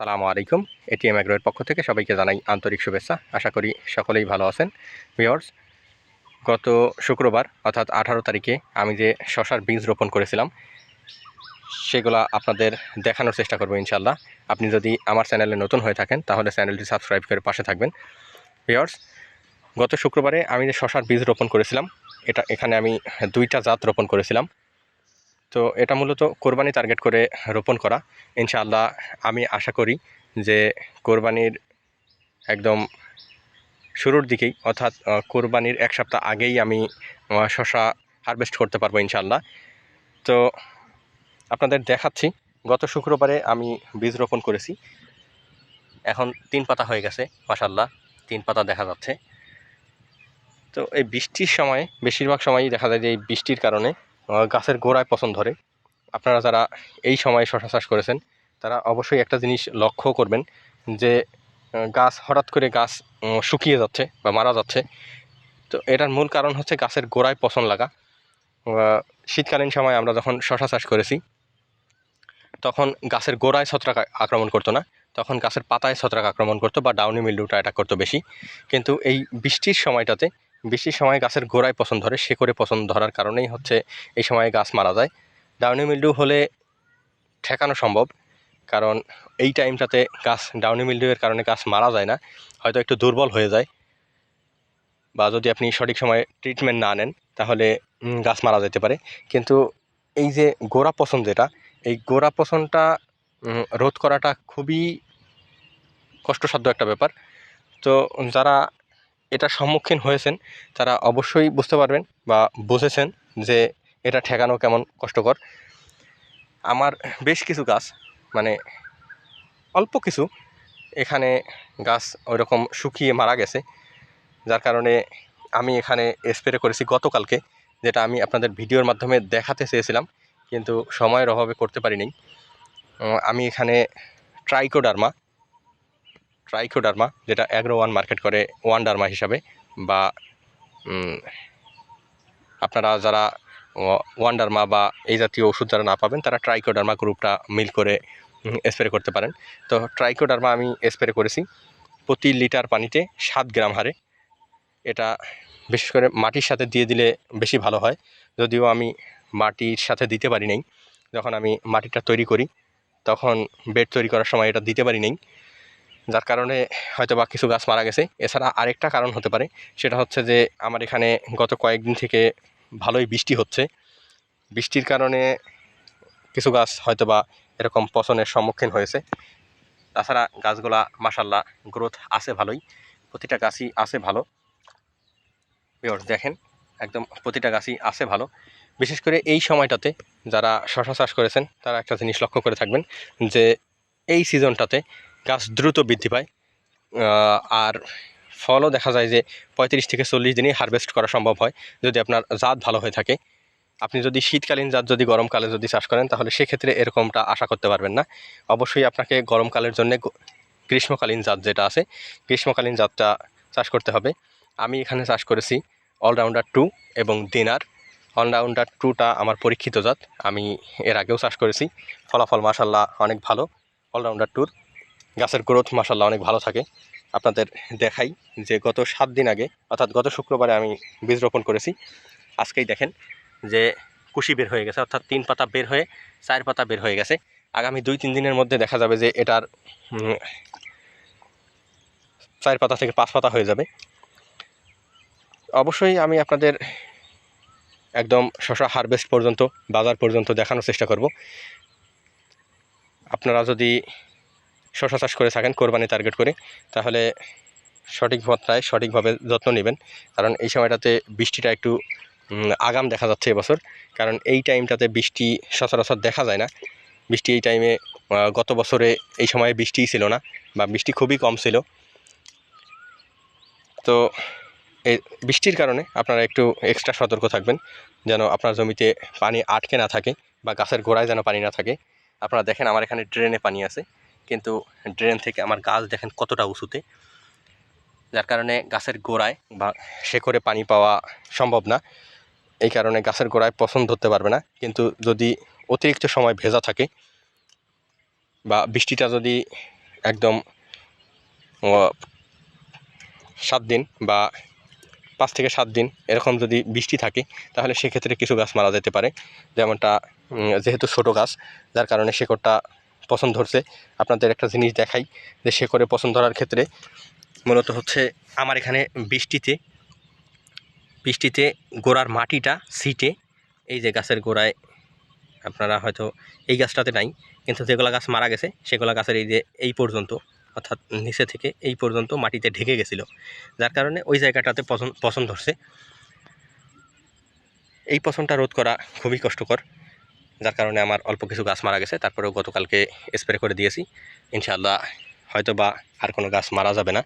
সালামু আলাইকুম। এটিএম অ্যাগ্রোয়ের পক্ষ থেকে সবাইকে জানাই আন্তরিক শুভেচ্ছা। আশা করি সকলেই ভালো আছেন। ভিওর্স গত শুক্রবার, অর্থাৎ আঠারো তারিখে আমি যে শশার বীজ রোপণ করেছিলাম, সেগুলা আপনাদের দেখানোর চেষ্টা করব ইনশাল্লাহ আপনি যদি আমার চ্যানেলে নতুন হয়ে থাকেন, তাহলে চ্যানেলটি সাবস্ক্রাইব করে পাশে থাকবেন। ভিওর্স গত শুক্রবারে আমি যে শশার বীজ রোপণ করেছিলাম, এটা এখানে আমি দুইটা জাত রোপণ করেছিলাম। তো এটা মূলত কোরবানি টার্গেট করে রোপণ করা। ইনশাআল্লাহ আমি আশা করি যে কোরবানির একদম শুরুর দিকেই, অর্থাৎ কোরবানির এক সপ্তাহ আগেই আমি শশা হারভেস্ট করতে পারব ইনশাআল্লাহ। তো আপনাদের দেখাচ্ছি, গত শুক্রবারে আমি বীজ রোপণ করেছি। এখন তিন পাতা হয়ে গেছে মাসাল্লাহ তিন পাতা দেখা যাচ্ছে। তো এই বৃষ্টির সময়, বেশিরভাগ সময়ই দেখা যায় যে এই বৃষ্টির কারণে গাছের গোড়ায় পছন্দ ধরে। আপনারা যারা এই সময়ে শশা চাষ করেছেন, তারা অবশ্যই একটা জিনিস লক্ষ্য করবেন যে গাছ হঠাৎ করে গাছ শুকিয়ে যাচ্ছে বা মারা যাচ্ছে। তো এটার মূল কারণ হচ্ছে গাছের গোড়ায় পছন্দ লাগা। শীতকালীন সময় আমরা যখন শশা চাষ করেছি, তখন গাছের গোড়ায় ছত্রাক আক্রমণ করতো না। তখন গাছের পাতায় ছত্রাক আক্রমণ করতো বা ডাউনি মিল্ডুটা অ্যাটাক করতো বেশি। কিন্তু এই বৃষ্টির সময়টাতে বৃষ্টির সময় গাছের গোড়ায় পছন্দ ধরে, শেকড়ে পছন্দ ধরার কারণেই হচ্ছে এই সময় গাছ মারা যায়। ডাউনি মিল্ডু হলে ঠেকানো সম্ভব, কারণ এই টাইমটাতে গাছ, ডাউনি মিল্ডিউয়ের কারণে গাছ মারা যায় না, হয়তো একটু দুর্বল হয়ে যায়। বা যদি আপনি সঠিক সময়ে ট্রিটমেন্ট না নেন, তাহলে গাছ মারা যেতে পারে। কিন্তু এই যে গোড়া পছন্দ যেটা, এই গোড়া পছন্দটা রোধ করাটা খুবই কষ্টসাধ্য একটা ব্যাপার। তো যারা এটা সম্মুখীন হয়েছেন, তারা অবশ্যই বুঝতে পারবেন বা বুঝেছেন যে এটা ঠেকানো কেমন কষ্টকর। আমার বেশ কিছু গাছ মানে অল্প কিছু, এখানে গাছ ওইরকম শুকিয়ে মারা গেছে। যার কারণে আমি এখানে স্প্রে করেছি গতকালকে, যেটা আমি আপনাদের ভিডিওর মাধ্যমে দেখাতে চেয়েছিলাম, কিন্তু সময়ের অভাবে করতে পারিনি। আমি এখানে ট্রাইকোডার্মা ট্রাইকোডার্মা, যেটা অ্যাগ্রো ওয়ান মার্কেট করে ওয়ান ডার্মা হিসাবে বা আপনারা যারা ওয়ান্ডারমা বা এই জাতীয় ওষুধ যারা না পাবেন, তারা ট্রাইকোডার্মা গ্রুপটা মিল করে স্প্রে করতে পারেন। তো ট্রাইকোডার্মা আমি স্প্রে করেছি প্রতি লিটার পানিতে সাত গ্রাম হারে। এটা বিশেষ করে মাটির সাথে দিয়ে দিলে বেশি ভালো হয়। যদিও আমি মাটির সাথে দিতে পারি নাই। যখন আমি মাটিটা তৈরি করি, তখন বেড তৈরি করার সময় এটা দিতে পারি নাই। যার কারণে হয়তো বা কিছু গাছ মারা গেছে। এছাড়া আরেকটা কারণ হতে পারে, সেটা হচ্ছে যে আমার এখানে গত কয়েকদিন থেকে ভালোই বৃষ্টি হচ্ছে। বৃষ্টির কারণে কিছু গাছ হয়তো বা এরকম পচনের সম্মুখীন হয়েছে। তাছাড়া গাছগুলা মাসাল্লাহ গ্রোথ আছে ভালোই, প্রতিটা গাছই আছে ভালো। ভিউয়ার্স দেখেন, একদম প্রতিটা গাছই আছে ভালো। বিশেষ করে এই সময়টাতে যারা শশা চাষ করেছেন, তারা একটা জিনিস লক্ষ্য করে থাকবেন যে এই সিজনটাতে গাছ দ্রুত বৃদ্ধি পায়। আর ফলও দেখা যায় যে পঁয়ত্রিশ থেকে চল্লিশ দিনেই হারভেস্ট করা সম্ভব হয়, যদি আপনার জাত ভালো হয়ে থাকে। আপনি যদি শীতকালীন জাত, যদি গরমকালে যদি চাষ করেন, তাহলে সেক্ষেত্রে এরকমটা আশা করতে পারবেন না। অবশ্যই আপনাকে গরমকালের জন্য গ্রীষ্মকালীন জাত যেটা আছে, গ্রীষ্মকালীন জাতটা চাষ করতে হবে। আমি এখানে চাষ করেছি অলরাউন্ডার টু এবং দিনার অলরাউন্ডার টুটা আমার পরীক্ষিত জাত, আমি এর আগেও চাষ করেছি। ফলাফল মাসাল্লাহ অনেক ভালো অলরাউন্ডার টুর গাছের গ্রোথ মাসাল্লাহ অনেক ভালো থাকে। আপনাদের দেখাই যে গত সাত দিন আগে, অর্থাৎ গত শুক্রবারে আমি বীজ রোপণ করেছি। আজকেই দেখেন যে কুশি বের হয়ে গেছে, অর্থাৎ তিন পাতা বের হয়ে, চার পাতা বের হয়ে গেছে। আগামী দুই, তিন দিনের মধ্যে দেখা যাবে যে এটার চার পাতা থেকে পাঁচ পাতা হয়ে যাবে। অবশ্যই আমি আপনাদের একদম শশা হারভেস্ট পর্যন্ত, বাজার পর্যন্ত দেখানোর চেষ্টা করব। আপনারা যদি শশা চাষ করে থাকেন, কোরবানি টার্গেট করে, তাহলে সঠিক মাত্রায় সঠিকভাবে যত্ন নেবেন। কারণ এই সময়টাতে বৃষ্টিটা একটু আগাম দেখা যাচ্ছে এবছর। কারণ এই টাইমটাতে বৃষ্টি সচরাচর দেখা যায় না। বৃষ্টি এই টাইমে গত বছরে এই সময়ে বৃষ্টিই ছিল না বা বৃষ্টি খুবই কম ছিল। তো এই বৃষ্টির কারণে আপনারা একটু এক্সট্রা সতর্ক থাকবেন, যেন আপনার জমিতে পানি আটকে না থাকে বা গাছের গোড়ায় যেন পানি না থাকে। আপনারা দেখেন আমার এখানে ড্রেনে পানি আছে। কিন্তু ড্রেন থেকে আমার গাছ দেখেন কতটা উঁচুতে। যার কারণে গাছের গোড়ায় বা শেকড়ে পানি পাওয়া সম্ভব না। এই কারণে গাছের গোড়ায় পছন্দ ধরতে পারবে না। কিন্তু যদি অতিরিক্ত সময় ভেজা থাকে বা বৃষ্টিটা যদি একদম সাত দিন বা পাঁচ থেকে সাত দিন এরকম যদি বৃষ্টি থাকে, তাহলে সেক্ষেত্রে কিছু গাছ মারা যেতে পারে। যেমনটা যেহেতু ছোটো গাছ, যার কারণে শেকড়টা পছন্দ ধরছে আপনাদের একটা জিনিস দেখাই যে শেকড়ে পছন্দ ধরার ক্ষেত্রে মূলত হচ্ছে আমার এখানে বৃষ্টিতে বৃষ্টিতে গোড়ার মাটিটা সিটে এই যে গাছের গোড়ায় আপনারা হয়তো এই গাছটাতে নাই, কিন্তু যেগুলো গাছ মারা গেছে, সেগুলো গাছের এই যে এই পর্যন্ত, অর্থাৎ নিচে থেকে এই পর্যন্ত মাটিতে ঢেকে গেছিল। যার কারণে ওই জায়গাটাতে পছন, পছন্দ ধরছে এই পছনটা রোধ করা খুবই কষ্টকর। যার কারণে আমার অল্প কিছু গাছ মারা গেছে, তারপরেও গতকালকে স্প্রে করে দিয়েছি। ইনশাআল্লাহ হয়তো বা আর কোনো গাছ মারা যাবে না।